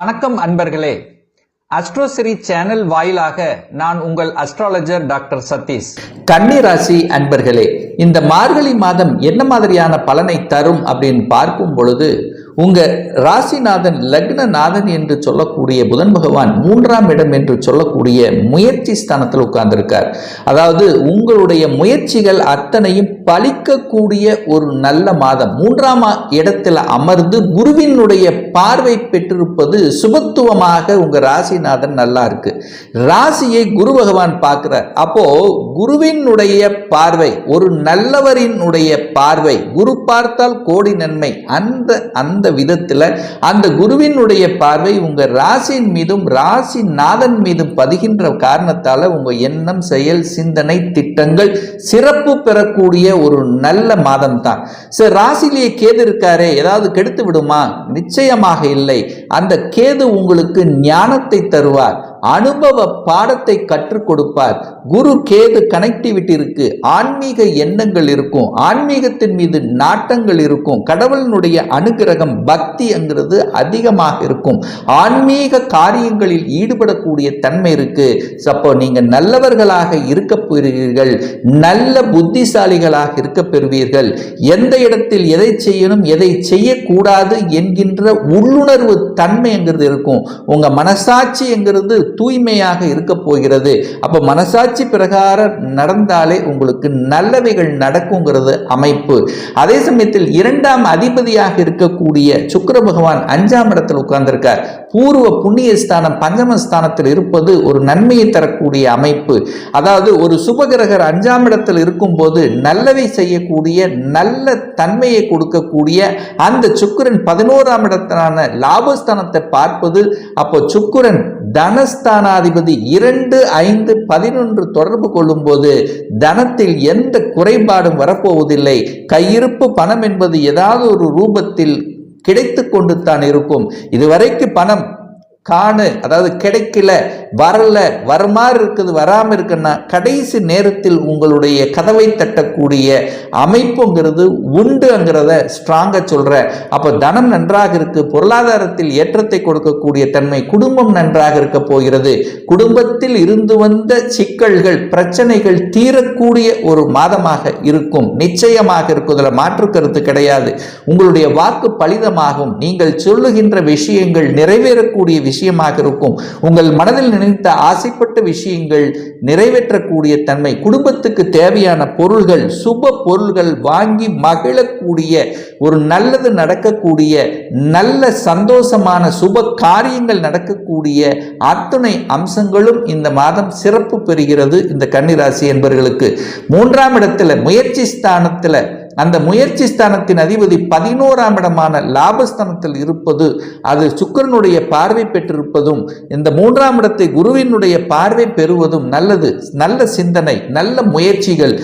வணக்கம் அன்பர்களே. அஸ்ட்ரோசிரி சேனல் வாயிலாக நான் உங்கள் அஸ்ட்ராலஜர் டாக்டர் சதீஷ். கன்னி ராசி அன்பர்களே இந்த மார்கழி மாதம் என்ன மாதிரியான பலனை தரும் அப்படின்னு பார்க்கும் பொழுது உங்க ராசிநாதன் லக்னநாதன் என்று சொல்லக்கூடிய புதன் பகவான் மூன்றாம் இடம் என்று சொல்லக்கூடிய முயற்சி ஸ்தானத்தில் உட்கார்ந்திருக்கார். அதாவது உங்களுடைய முயற்சிகள் அத்தனையும் பலிக்கக்கூடிய ஒரு நல்ல மாதம். மூன்றாம் இடத்தில் இடத்துல அமர்ந்து குருவினுடைய பார்வை பெற்றிருப்பது சுபத்துவமாக உங்க ராசிநாதன் நல்லா இருக்கு. ராசியை குரு பகவான் பார்க்கிறார். அப்போ குருவினுடைய பார்வை ஒரு நல்லவரினுடைய பார்வை குரு பார்த்தால் கோடி நன்மை. அந்த அந்த விதத்துல அந்த குருவினுடைய பார்வை உங்க ராசியின் மீதும் ராசி நாதன் மீதும் பதிகின்ற காரணத்தால உங்க எண்ணம் செயல் சிந்தனை திட்டங்கள் சிறப்பு பெறக்கூடிய ஒரு நல்ல மாதம் தான் சரி ராசிலேயே கேது இருக்காரே ஏதாவது கெடுத்து விடுமா? நிச்சயமாக இல்லை. அந்த கேது உங்களுக்கு ஞானத்தை தருவார். அனுபவ பாடத்தை கற்றுக் கொடுப்பார். குரு கேது கனெக்டிவிட்டி இருக்கு ஆன்மீக எண்ணங்கள் இருக்கும். ஆன்மீகத்தின் மீது நாட்டங்கள் இருக்கும். கடவுளினுடைய அனுகிரகம் பக்திங்கிறது அதிகமாக இருக்கும். ஆன்மீக காரியங்களில் ஈடுபடக்கூடிய தன்மை இருக்கு. அப்போ நீங்க நல்லவர்களாக இருக்க பெறுவீர்கள் நல்ல புத்திசாலிகளாக இருக்க பெறுவீர்கள். எந்த இடத்தில் எதை செய்யணும் எதை செய்யக்கூடாது என்கின்ற உள்ளுணர்வு தன்மைங்கிறது இருக்கும். உங்க மனசாட்சி என்கிறது தூய்மையாக இருக்க போகிறது. அப்போ மனசாட்சி பிரகாரம் நடந்தாலே உங்களுக்கு நல்லவைகள் நடக்குங்கிறது அமைப்பு. அதே சமயத்தில் இரண்டாம் அதிபதியாக இருக்கக்கூடிய சுக்கர பகவான் அஞ்சாம் இடத்தில் உட்கார்ந்திருக்கார். பூர்வ புண்ணிய ஸ்தானம் பஞ்சமஸ்தானத்தில் இருப்பது ஒரு நன்மையை தரக்கூடிய அமைப்பு. அதாவது ஒரு சுபகிரகர் அஞ்சாம் இடத்தில் இருக்கும்போது நல்லவை செய்யக்கூடிய நல்ல தன்மையை கொடுக்கக்கூடிய அந்த சுக்கரன் பதினோராம் இடத்திலான லாபஸ்தானத்தை பார்ப்பது அப்போ சுக்கிரன் தனஸ்தானாதிபதி இரண்டு ஐந்து பதினொன்று தொடர்பு கொள்ளும்போது தனத்தில் எந்த குறைபாடும் வரப்போவதில்லை. கையிருப்பு பணம் என்பது ஏதாவது ஒரு ரூபத்தில் கிடைத்து கொண்டு தான் இருக்கும். இதுவரைக்கு பணம் காணு அதாவது கிடைக்கல வரல வருமாறு இருக்குது வராமல் இருக்குன்னா கடைசி நேரத்தில் உங்களுடைய கதவை தட்டக்கூடிய அமைப்புங்கிறது உண்டுங்கிறத ஸ்ட்ராங்காக சொல்கிற அப்போ தனம் நன்றாக இருக்கு பொருளாதாரத்தில் ஏற்றத்தை கொடுக்கக்கூடிய தன்மை குடும்பம் நன்றாக இருக்க போகிறது. குடும்பத்தில் இருந்து வந்த சிக்கல்கள் பிரச்சனைகள் தீரக்கூடிய ஒரு மாதமாக இருக்கும். நிச்சயமாக இருக்குதில் மாற்று கருத்து கிடையாது. உங்களுடைய வாக்கு பலிதமாகும். நீங்கள் சொல்லுகின்ற விஷயங்கள் நிறைவேறக்கூடிய விஷயம் விஷயமாக இருக்கும் உங்கள் மனதில் நினைத்த ஆசைப்பட்ட விஷயங்கள் நிறைவேற்றக்கூடிய தன்மை குடும்பத்துக்கு தேவையான பொருள்கள் சுப பொருள்கள் வாங்கி மகிழக்கூடிய ஒரு நல்லது நடக்கக்கூடிய நல்ல சந்தோஷமான சுப காரியங்கள் நடக்கக்கூடிய அத்துணை அம்சங்களும் இந்த மாதம் சிறப்பு பெறுகிறது இந்த கன்னிராசி என்பவர்களுக்கு மூன்றாம் இடத்துல முயற்சி ஸ்தானத்துல அந்த முயற்சி ஸ்தானத்தின் அதிபதி பதினோராம் இடமான லாபஸ்தானத்தில் இருப்பது அது சுக்கரனுடைய பார்வை பெற்றிருப்பதும் இந்த மூன்றாம் இடத்தை குருவினுடைய பார்வை பெறுவதும் நல்லது. நல்ல சிந்தனை நல்ல முயற்சிகள்.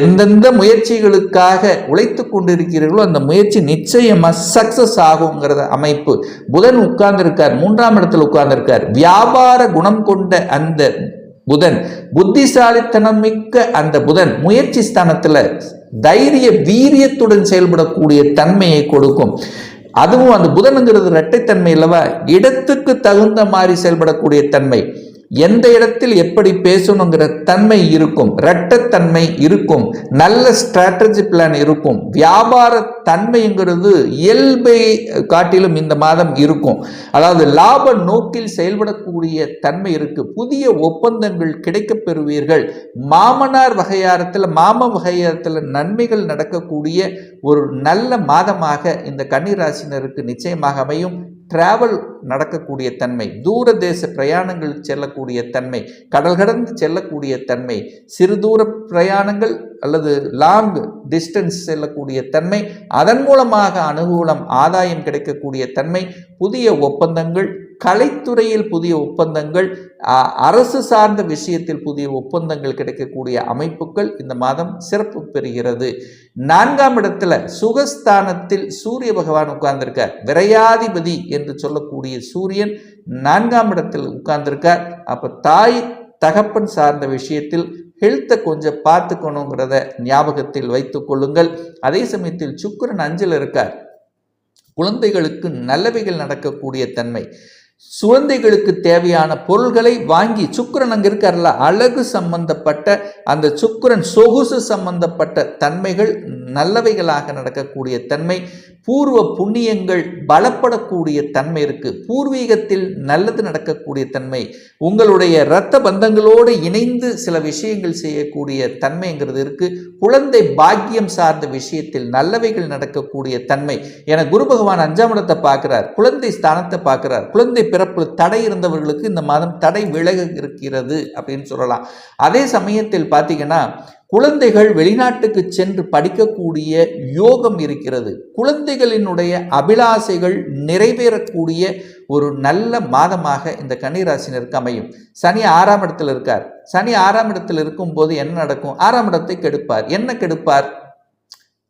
எந்தெந்த முயற்சிகளுக்காக உழைத்து கொண்டிருக்கிறீர்களோ அந்த முயற்சி நிச்சயமாக சக்சஸ் ஆகுங்கிறத அமைப்பு. புதன் உட்கார்ந்திருக்கார் மூன்றாம் இடத்தில் உட்கார்ந்திருக்கார். வியாபார குணம் கொண்ட அந்த புதன் புத்திசாலித்தனம் மிக்க அந்த புதன் முயற்சி ஸ்தானத்தில் தைரிய வீரியத்துடன் செயல்படக்கூடிய தன்மையை கொடுக்கும். அதுவும் அந்த புதனுங்கிறது இரட்டைத்தன்மை இல்லவா இடத்துக்கு தகுந்த மாதிரி செயல்படக்கூடிய தன்மை. எந்த இடத்தில் எப்படி பேசணுங்கிற தன்மை இருக்கும் இரட்டத்தன்மை இருக்கும் நல்ல ஸ்ட்ராட்டஜி பிளான் இருக்கும் வியாபார தன்மைங்கிறது இயல்பை காட்டிலும் இந்த மாதம் இருக்கும். அதாவது லாப நோக்கில் செயல்படக்கூடிய தன்மை இருக்கு. புதிய ஒப்பந்தங்கள் கிடைக்கப் பெறுவீர்கள். மாமனார் வகையாரத்தில் மாம வகையாரத்தில் நன்மைகள் நடக்கக்கூடிய ஒரு நல்ல மாதமாக இந்த கன்னிராசினருக்கு நிச்சயமாக அமையும். டிராவல் நடக்கக்கூடிய தன்மை தூர தேச பிரயாணங்களுக்கு செல்லக்கூடிய தன்மை கடல் கடந்து செல்லக்கூடிய தன்மை சிறு தூர பிரயாணங்கள் அல்லது லாங் டிஸ்டன்ஸ் செல்லக்கூடிய தன்மை அதன் மூலமாக அனுகூலம் ஆதாயம் கிடைக்கக்கூடிய தன்மை புதிய ஒப்பந்தங்கள் கலைத்துறையில் புதிய ஒப்பந்தங்கள் அரசு சார்ந்த விஷயத்தில் புதிய ஒப்பந்தங்கள் கிடைக்கக்கூடிய அமைப்புகள் இந்த மாதம் சிறப்பு பெறுகிறது. நான்காம் இடத்துல சுகஸ்தானத்தில் சூரிய பகவான் உட்கார்ந்திருக்கார். விரையாதிபதி என்று சொல்லக்கூடிய சூரியன் நான்காம் இடத்தில் உட்கார்ந்திருக்கார். அப்போ தாய் தகப்பன் சார்ந்த விஷயத்தில் ஹெல்த்தை கொஞ்சம் பார்த்துக்கணுங்கிறத ஞாபகத்தில் வைத்துக் கொள்ளுங்கள். அதே சமயத்தில் சுக்கிரன் அஞ்சில் இருக்கார். குழந்தைகளுக்கு நல்லவைகள் நடக்கக்கூடிய தன்மை. சுவந்திகளுக்கு தேவையான பொருள்களை வாங்கி சுக்கிரன் அங்கே இருக்கார்ல அழகு சம்பந்தப்பட்ட அந்த சுக்கிரன் சொகுசு சம்பந்தப்பட்ட தன்மைகள் நல்லவைகளாக நடக்கக்கூடிய தன்மை பூர்வ புண்ணியங்கள் பலப்படக்கூடிய தன்மை இருக்கு. பூர்வீகத்தில் நல்லது நடக்கக்கூடிய தன்மை உங்களுடைய இரத்த பந்தங்களோடு இணைந்து சில விஷயங்கள் செய்யக்கூடிய தன்மைங்கிறது இருக்கு. குழந்தை பாக்கியம் சார்ந்த விஷயத்தில் நல்லவைகள் நடக்கக்கூடிய தன்மை. என குரு பகவான் அஞ்சாம் இடத்தை பார்க்கிறார். குழந்தை ஸ்தானத்தை பார்க்கிறார். குழந்தை பிறப்பு தடை இருந்தவர்களுக்கு இந்த மாதம் தடை விலக இருக்கிறது அப்படின்னு சொல்லலாம். அதே சமயத்தில் பார்த்தீங்கன்னா குழந்தைகள் வெளிநாட்டுக்கு சென்று படிக்கக்கூடிய யோகம் இருக்கிறது. குழந்தைகளினுடைய அபிலாசைகள் நிறைவேறக்கூடிய ஒரு நல்ல மாதமாக இந்த கன்னிராசினருக்கு அமையும். சனி ஆறாம் இடத்தில் இருக்கார். சனி ஆறாம் இடத்தில் இருக்கும்போது என்ன நடக்கும்? ஆறாம் இடத்தை கெடுப்பார். என்ன கெடுப்பார்?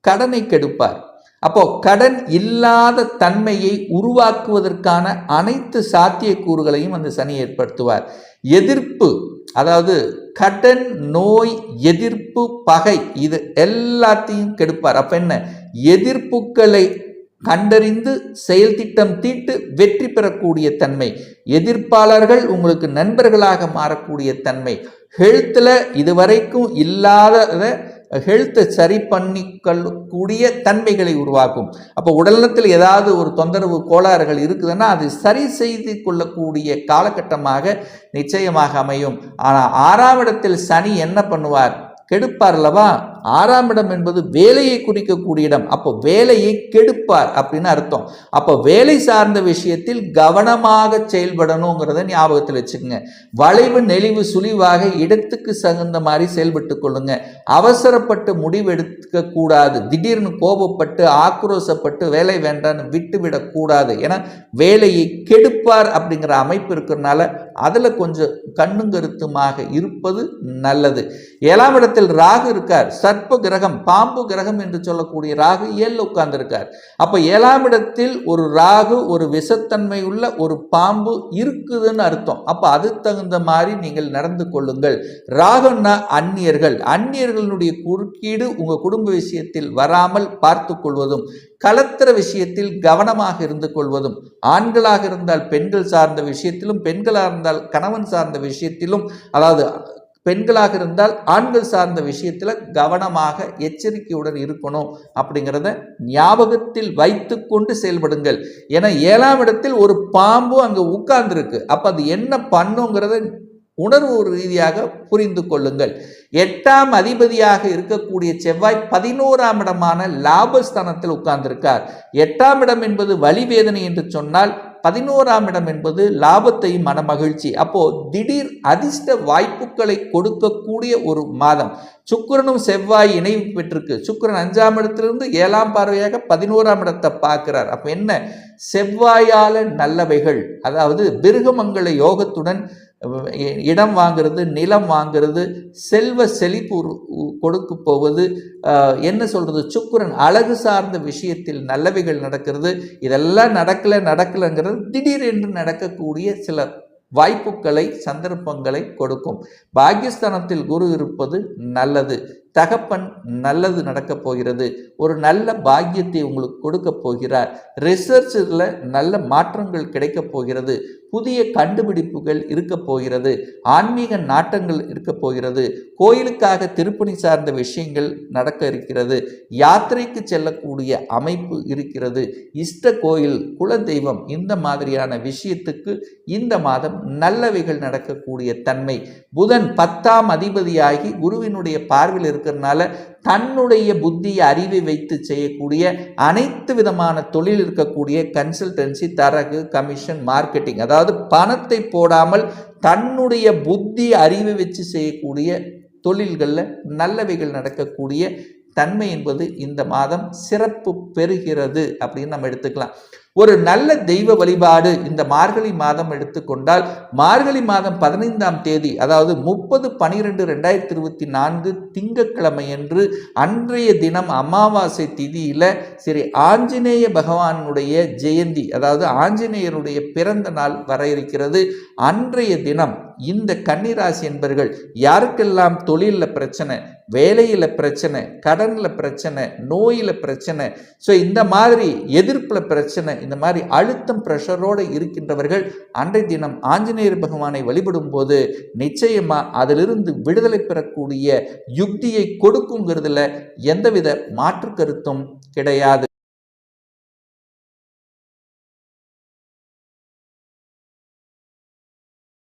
கடனை கெடுப்பார். அப்போ கடன் இல்லாத தன்மையை உருவாக்குவதற்கான அனைத்து சாத்தியக்கூறுகளையும் அந்த சனி ஏற்படுத்துவார். எதிர்ப்பு அதாவது கடன் நோய் எதிர்ப்பு பகை இது எல்லாத்தையும் கெடுப்பார். அப்ப என்ன? எதிர்ப்புகளை கண்டறிந்து செயல் திட்டம் தீட்டு வெற்றி பெறக்கூடிய தன்மை எதிர்ப்பாளர்கள் உங்களுக்கு நண்பர்களாக மாறக்கூடிய தன்மை ஹெல்த்தில் இதுவரைக்கும் இல்லாத ஹெல்த்தை சரி பண்ணிக்கொள்ளக்கூடிய தன்மைகளை உருவாக்கும். அப்போ உடல்நலத்தில் ஏதாவது ஒரு தொந்தரவு கோளாறுகள் இருக்குதுன்னா அது சரி செய்து கொள்ளக்கூடிய காலகட்டமாக நிச்சயமாக அமையும். ஆனால் ஆறாம் இடத்தில் சனி என்ன பண்ணுவார்? கெடுப்பார் அல்லவா? ஆறாம் இடம் என்பது வேலையை குறிக்கக்கூடிய இடம். அப்போ வேலையை கெடுப்பார் அப்படின்னு அர்த்தம். அப்போ வேலை சார்ந்த விஷயத்தில் கவனமாக செயல்படணுங்கிறத ஞாபகத்தில் வச்சுக்கோங்க. வளைவு நெளிவு சுழிவாக இடத்துக்கு தகுந்த மாதிரி செயல்பட்டு கொள்ளுங்க. அவசரப்பட்டு முடிவெடுக்க கூடாது. திடீர்னு கோபப்பட்டு ஆக்ரோசப்பட்டு வேலை வேண்டான்னு விட்டுவிடக்கூடாது ஏன்னா வேலையை கெடுப்பார் அப்படிங்கிற அமைப்பு இருக்கிறனால அதில் கொஞ்சம் கண்ணும் கருத்துமாக இருப்பது நல்லது. ஏழாம் இடத்தில் ராகு இருக்கார். நட்பு கிரகம் பாம்பு கிரகம் என்று சொல்லக்கூடிய ராகு ஏழில் உட்கார்ந்துருக்கார். அப்போ ஏழாம் இடத்தில் ஒரு ராகு ஒரு விஷத்தன்மை உள்ள ஒரு பாம்பு இருக்குதுன்னு அர்த்தம். அப்போ அது தகுந்த மாதிரி நீங்கள் நடந்து கொள்ளுங்கள். ராகுன்னா அந்நியர்கள். அந்நியர்களுடைய குறுக்கீடு உங்கள் குடும்ப விஷயத்தில் வராமல் பார்த்து கொள்வதும் கலத்திர விஷயத்தில் கவனமாக இருந்து கொள்வதும் ஆண்களாக இருந்தால் பெண்கள் சார்ந்த விஷயத்திலும் பெண்களாக இருந்தால் கணவன் சார்ந்த விஷயத்திலும் அதாவது பெண்களாக இருந்தால் ஆண்கள் சார்ந்த விஷயத்தில் கவனமாக எச்சரிக்கையுடன் இருக்கணும் அப்படிங்கிறத ஞாபகத்தில் வைத்து கொண்டு செயல்படுங்கள். ஏன்னா ஏழாம் இடத்தில் ஒரு பாம்பு அங்கே உட்கார்ந்துருக்கு. அப்போ அது என்ன பண்ணுங்கிறத உணர்வு ரீதியாக புரிந்து கொள்ளுங்கள். எட்டாம் அதிபதியாக இருக்கக்கூடிய செவ்வாய் பதினோராம் இடமான லாபஸ்தானத்தில் உட்கார்ந்திருக்கார். எட்டாம் இடம் என்பது வலிவேதனை என்று சொன்னால் பதினோராம் இடம் என்பது லாபத்தையும் மனமகிழ்ச்சி. அப்போ திடீர் அதிர்ஷ்ட வாய்ப்புகளை கொடுக்கக்கூடிய ஒரு மாதம். சுக்கிரனும் செவ்வாய் இணைவு பெற்றிருக்கு. சுக்கரன் அஞ்சாம் இடத்திலிருந்து ஏழாம் பார்வையாக பதினோராம் இடத்தை பார்க்கிறார். அப்போ என்ன? செவ்வாயால நல்லவைகள். அதாவது பிருகமங்கல யோகத்துடன் இடம் வாங்கிறது நிலம் வாங்கிறது செல்வ செழிப்பு கொடுக்க போவது என்ன சொல்கிறது சுக்குரன் அழகு சார்ந்த விஷயத்தில் நல்லவைகள் நடக்கிறது. இதெல்லாம் நடக்கலை நடக்கலைங்கிறது திடீரென்று நடக்கக்கூடிய சில வாய்ப்புகளை சந்தர்ப்பங்களை கொடுக்கும். பாகிஸ்தானத்தில் குரு இருப்பது நல்லது. தகப்பன் நல்லது நடக்கப் போகிறது. ஒரு நல்ல பாக்கியத்தை உங்களுக்கு கொடுக்க போகிறார். ரிசர்ச்சில் நல்ல மாற்றங்கள் கிடைக்கப் போகிறது. புதிய கண்டுபிடிப்புகள் இருக்க போகிறது. ஆன்மீக நாட்டங்கள் இருக்க போகிறது. கோயிலுக்காக திருப்பணி சார்ந்த விஷயங்கள் நடக்க இருக்கிறது. யாத்திரைக்கு செல்லக்கூடிய அமைப்பு இருக்கிறது. இஷ்ட கோயில் குலதெய்வம் இந்த மாதிரியான விஷயத்துக்கு இந்த மாதம் நல்லவைகள் நடக்கக்கூடிய தன்மை. புதன் பத்தாம் அதிபதியாகி குருவினுடைய பார்வையில் இருக்கிறதுனால தன்னுடைய புத்தி அறிவை வைத்து செய்யக்கூடிய அனைத்து விதமான தொழில் இருக்கக்கூடிய கன்சல்டன்சி தரகு கமிஷன் மார்க்கெட்டிங் அதாவது பணத்தை போடாமல் தன்னுடைய புத்தி அறிவை வச்சு செய்யக்கூடிய தொழில்களில் நல்லவைகள் நடக்கக்கூடிய தன்மை என்பது இந்த மாதம் சிறப்பு பெறுகிறது அப்படின்னு நம்ம எடுத்துக்கலாம். ஒரு நல்ல தெய்வ வழிபாடு இந்த மார்கழி மாதம் எடுத்துக்கொண்டால் மார்கழி மாதம் பதினைந்தாம் தேதி அதாவது முப்பது பனிரெண்டு ரெண்டாயிரத்தி இருபத்தி நான்கு திங்கக்கிழமை என்று அன்றைய தினம் அமாவாசை திதியில் சரி ஆஞ்சநேய பகவானுடைய ஜெயந்தி அதாவது ஆஞ்சநேயருடைய பிறந்த நாள் வர இருக்கிறது. அன்றைய தினம் இந்த கன்னிராசி என்பர்கள் யாருக்கெல்லாம் தொழிலில் பிரச்சனை வேலையில் பிரச்சனை கடனில் பிரச்சனை நோயில் பிரச்சனை ஸோ இந்த மாதிரி எதிர்ப்பில் பிரச்சனை இந்த மாதிரி அழுத்தம் ப்ரெஷரோடு இருக்கின்றவர்கள் அன்றை தினம் ஆஞ்சநேயர் பகவானை வழிபடும் போது நிச்சயமாக அதிலிருந்து விடுதலை பெறக்கூடிய யுக்தியை கொடுக்குங்கிறதுல எந்தவித மாற்று கருத்தும் கிடையாது.